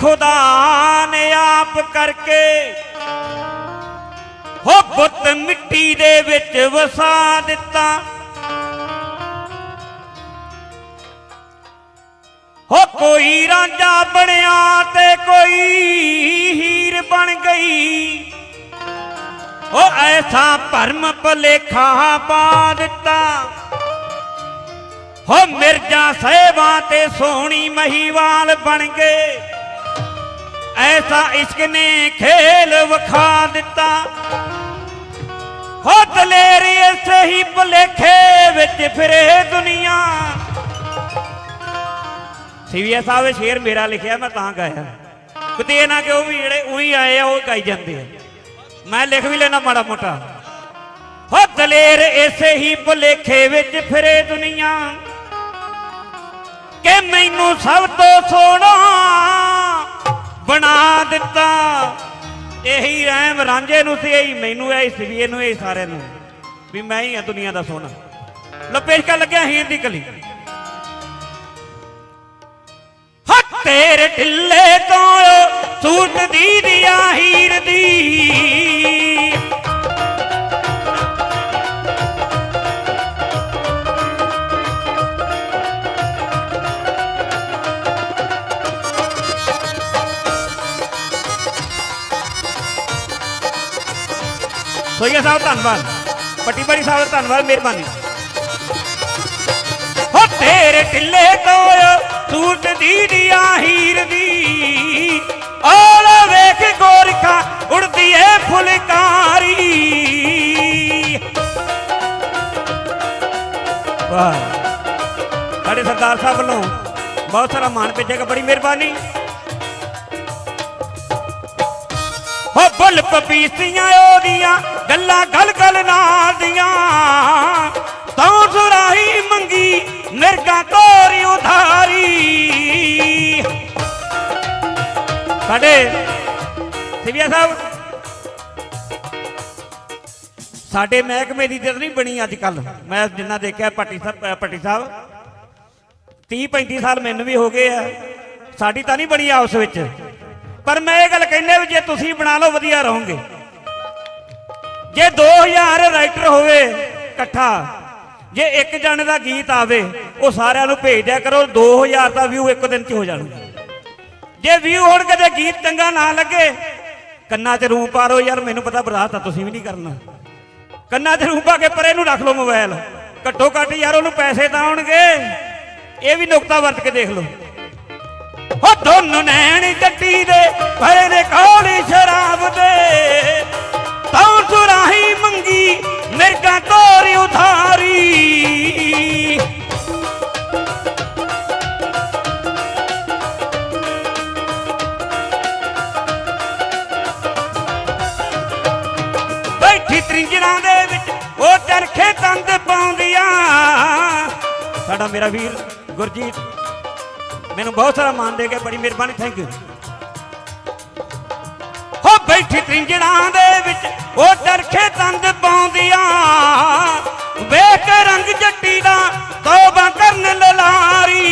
ਖੁਦਾ ਨੇ ਆਪ ਕਰਕੇ ਹੋ ਬੁੱਤ ਮਿੱਟੀ ਦੇ ਵਿੱਚ ਵਸਾ ਦਿੱਤਾ। ਹੋ ਕੋਈ ਰਾਂਝਾ ਬਣਿਆ ਤੇ ਕੋਈ ਹੀਰ ਬਣ ਗਈ। ਹੋ ਐਸਾ ਭਰਮ ਭਲੇਖਾ ਪਾ ਦਿੱਤਾ। ਹੋ ਮਿਰਜ਼ਾ ਸਹਿਬਾਂ ਤੇ ਸੋਹਣੀ ਮਹੀਵਾਲ ਬਣ ਗਏ। ਐਸਾ ਇਸ਼ਕ ਨੇ ਖੇਲ ਵਿਖਾ ਦਿੱਤਾ ਹੋ ਦਲੇਰੀ ਇਸੇ ਭਲੇਖੇ ਵਿੱਚ ਫਿਰੇ ਦੁਨੀਆ ਸੀਵੀਆ ਸਾਹਿਬ ਸ਼ੇਰ ਮੇਰਾ ਲਿਖਿਆ ਮੈਂ ਤਾਂ ਗਾਇਆ ਕਿਤੇ ਇਹ ਨਾ ਕਿ ਉਹ ਵੀ ਜਿਹੜੇ ਉਹੀ ਆਏ ਆ ਉਹ ਗਾਈ ਜਾਂਦੇ ਆ ਮੈਂ ਲਿਖ ਵੀ ਲੈਣਾ ਮਾੜਾ ਮੋਟਾ ਹੋ ਦਲੇਰ ਇਸੇ ਹੀ ਭੁਲੇਖੇ ਵਿੱਚ ਫਿਰੇ ਦੁਨੀਆ ਕਿ ਮੈਨੂੰ ਸਭ ਤੋਂ ਸੋਹਣਾ ਬਣਾ ਦਿੱਤਾ। ਇਹੀ ਰਹਿਮ ਰਾਂਝੇ ਨੂੰ ਸੀ, ਇਹੀ ਮੈਨੂੰ, ਇਹੀ ਸਵੀਏ ਨੂੰ ਇਹ ਸਾਰਿਆਂ ਨੂੰ। ਵੀ ਮੈਂ ਹੀ ਆ ਦੁਨੀਆ ਦਾ ਸੋਹਣਾ ਲੋ ਪੇਸ਼ਕਾ ਲੱਗਿਆ ਹੀਰ ਦੀ ਕਲੀ। ਹਾ ਤੇਰੇ ਢਿੱਲੇ ਤੋਂ ਸੂਟ ਦੀ ਦਿਆ ਹੀਰ ਦੀ। ਸੋਈਆ ਸਾਹਿਬ, ਧੰਨਵਾਦ। ਪੱਟੀ ਬੜੀ ਸਾਹਿਬ ਧੰਨਵਾਦ, ਮਿਹਰਬਾਨੀ। ਹੋ ਤੇਰੇ ਢਿੱਲੇ ਤੋਂ ਸੂਟ ਦੀ ਦਿਆ ਹੀਰ ਦੀ। ਆਲ ਵੇਖ ਗੋਰਖਾ ਉੜਦੀ ਏ ਫੁਲਕਾਰੀ। ਵਾਹ। ਸਾਡੇ ਸਰਦਾਰ ਸਾਹਿਬ ਵੱਲੋਂ ਬਹੁਤ ਸਾਰਾ ਮਾਣ ਭੇਜੇਗਾ ਬੜੀ ਮਿਹਰਬਾਨੀ। ਹੋ ਬੁੱਲ ਪਪੀਸੀਆਂ ਉਹਦੀਆਂ ਗੱਲਾਂ ਗਲ ਗਲ ਨਾਲ ਦੀਆਂ। ਤਉ ਸੁਰਾਹੀ ਮੰਗੀ ਮਿਰਗਾ ਤੋਰੀ ਉਧਾਰੀ। ਸਾਡੇ ਸਿਵਿਆ ਸਾਹਿਬ, ਸਾਡੇ ਮਹਿਕਮੇ ਦੀ ਜਦ ਨਹੀਂ ਬਣੀ ਅੱਜ ਕੱਲ ਮੈਂ ਜਿੰਨਾ ਦੇਖਿਆ ਪੱਟੀ ਸਾਹਿਬ ਪੱਟੀ ਸਾਹਿਬ 30 35 ਸਾਲ ਮੈਨੂੰ ਵੀ ਹੋ ਗਏ ਆ। ਸਾਡੀ ਤਾਂ ਨਹੀਂ ਬਣੀ ਆਪਸ ਵਿੱਚ। ਪਰ ਮੈਂ ਇਹ ਗੱਲ ਕਹਿੰਦਾ ਵੀ ਜੇ ਤੁਸੀਂ ਬਣਾ ਲਓ, ਵਧੀਆ ਰਹੋਗੇ। ਜੇ 2000 ਰਾਈਟਰ ਹੋਵੇ ਇਕੱਠਾ, ਜੇ ਇੱਕ ਜਣੇ ਦਾ ਗੀਤ ਆਵੇ, ਉਹ ਸਾਰਿਆਂ ਨੂੰ ਭੇਜ ਦਿਆ ਕਰੋ 2000 ਦਾ ਵਿਊ ਇੱਕ ਦਿਨ 'ਚ ਹੋ ਜਾਣਗੇ ਜੇ ਵਿਊ ਹੋਣ ਕਦੇ ਗੀਤ ਚੰਗਾ ਨਾ ਲੱਗੇ, ਕੰਨਾਂ 'ਚ ਰੂਹ ਪਾਰੋ ਯਾਰ ਮੈਨੂੰ ਪਤਾ ਬਰਦਾਸ਼ਤ ਆ, ਤੁਸੀਂ ਵੀ ਨਹੀਂ ਕਰਨਾ। ਕੰਨਾਂ 'ਚ ਰੂਹ ਪਾ ਕੇ ਪਰੇ ਨੂੰ ਰੱਖ ਲਓ ਮੋਬਾਈਲ ਘੱਟੋ ਘੱਟ ਯਾਰ ਉਹਨੂੰ ਪੈਸੇ ਤਾਂ ਆਉਣਗੇ। ਇਹ ਵੀ ਨੁਕਤਾ ਵਰਤ ਕੇ ਦੇਖ ਲਓ। ਹੋ ਦੋਨੋਂ ਨੈਣ ਜੱਟੀ ਦੇ, ਭਰੇ ਨੇ ਕਾਲੀ ਸ਼ਰਾਬ ਦੇ। ਤਾਂ ਸੁਰਾਹੀ ਮੰਗੀ, ਮਿਰਗਾ ਤੋਰੀ ਉਧਾਰੀ। ਬੈਠੀ ਤ੍ਰਿੰਜਣਾ ਦੇ ਵਿੱਚ ਉਹ ਚਰਖੇ ਤੰਦ ਪਾਉਂਦੀਆਂ। ਸਾਡਾ ਮੇਰਾ ਵੀਰ ਗੁਰਜੀਤ, ਮੈਨੂੰ ਬਹੁਤ ਸਾਰਾ ਮਾਣ ਦੇ ਕੇ ਬੜੀ ਮਿਹਰਬਾਨੀ ਥੈਂਕ ਯੂ ਬੈਠੀ ਤ੍ਰਿੰਜਣਾ ਦੇ ਵਿੱਚ, ਉਹ ਚਰਖੇ ਤੰਦ ਪਾਉਂਦੀਆਂ। ਵੇਖ ਰੰਗ ਜੱਟੀ ਦਾ ਤੋਬਾ ਕਰਨ ਲਲਾਰੀ।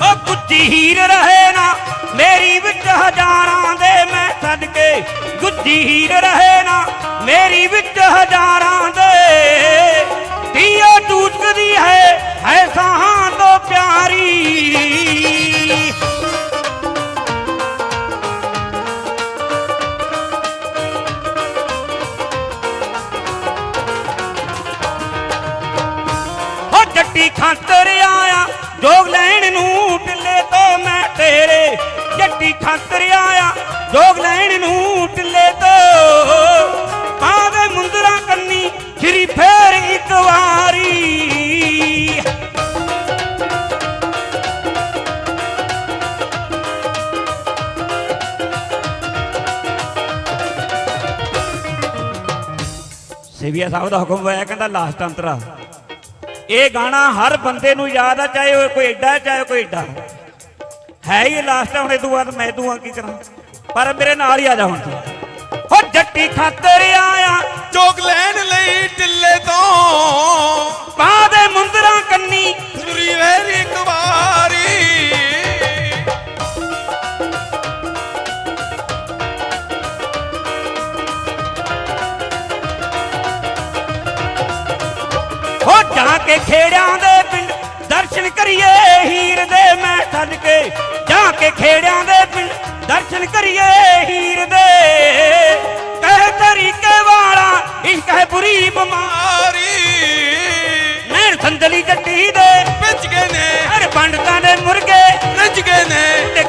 ਉਹ ਗੁੱਜੀ ਹੀਰ ਰਹੇ ਨਾ, ਮੇਰੀ ਵਿੱਚ ਹਜ਼ਾਰਾਂ ਦੇ, ਮੈਂ ਸਦਕੇ ਗੁੱਜੀ ਹੀਰ ਰਹੇ ਨਾ। ਮੇਰੀ ਵਿੱਚ ਹਜ਼ਾਰਾਂ ਦੇ ਧੀਆ ਟੂਟਕਦੀ ਹੈ ਹੈ ਸਾਹਾਂ ਤੋਂ ਪਿਆਰੀ। ਹੋ ਜੱਟੀ ਖਾਤਰ ਆਇਆ, ਜੋਗ ਲੈਣ ਨੂੰ ਢਿੱਲੇ ਤੋਂ ਮੈਂ ਤੇਰੇ। ਜੱਟੀ ਖਾਤਰ ਆਇਆ, ਜੋਗ ਲੈਣ ਨੂੰ ਟਿੱਲੇ ਤੋਂ ਸੇਵੀਆ ਸਾਹਿਬ ਦਾ ਹੁਕਮ ਹੋਇਆ, ਕਹਿੰਦਾ ਲਾਸਟ ਅੰਤਰਾ। ਇਹ ਗਾਣਾ ਹਰ ਬੰਦੇ ਨੂੰ ਯਾਦ ਆ, ਚਾਹੇ ਉਹ ਕੋਈ ਐਡਾ ਚਾਹੇ ਕੋਈ ਐਡਾ ਹੈ। ਹੀ ਲਾਸਟ ਹੁਣ ਇਹ ਤੋਂ ਮੈਂ ਤੂੰ ਕੀ ਕਰਾਂ? ਪਰ ਮੇਰੇ ਨਾਲ ਹੀ ਆ ਜਾ ਹੁਣ ਤੂੰ। ਹੋ ਜੱਟੀ ਖਾਤਰ ਆਇਆ ਚੋਕ ਲੈਣ ਲਈ ਢਿੱਲੇ ਤੋਂ। ਪਾ ਦੇ ਕੇ ਖੇੜਿਆਂ ਦੇ ਪਿੰਡ, ਦਰਸ਼ਨ ਕਰੀਏ ਹੀਰ ਦੇ ਮੈਂ ਸੱਜ ਕੇ। ਜਾ ਕੇ ਖੇੜਿਆਂ ਦੇ ਪਿੰਡ, ਦਰਸ਼ਨ ਕਰੀਏ ਹੀਰ ਦੇ। ਕਹਿ ਤਰੀਕੇ ਵਾਲਾ, ਇਸ਼ਕ ਹੈ ਬੁਰੀ ਬਿਮਾਰੀ। ਮਾਰੀ ਨੈਣ ਸੰਦਲੀ ਜੱਟੀ ਦੇ ਵਿੱਚ ਗਏ ਨੇ। ਹਰ ਪੰਡਤਾਂ ਦੇ ਮੁਰਗੇ ਰੱਜ ਗਏ ਨੇ। ਤੇ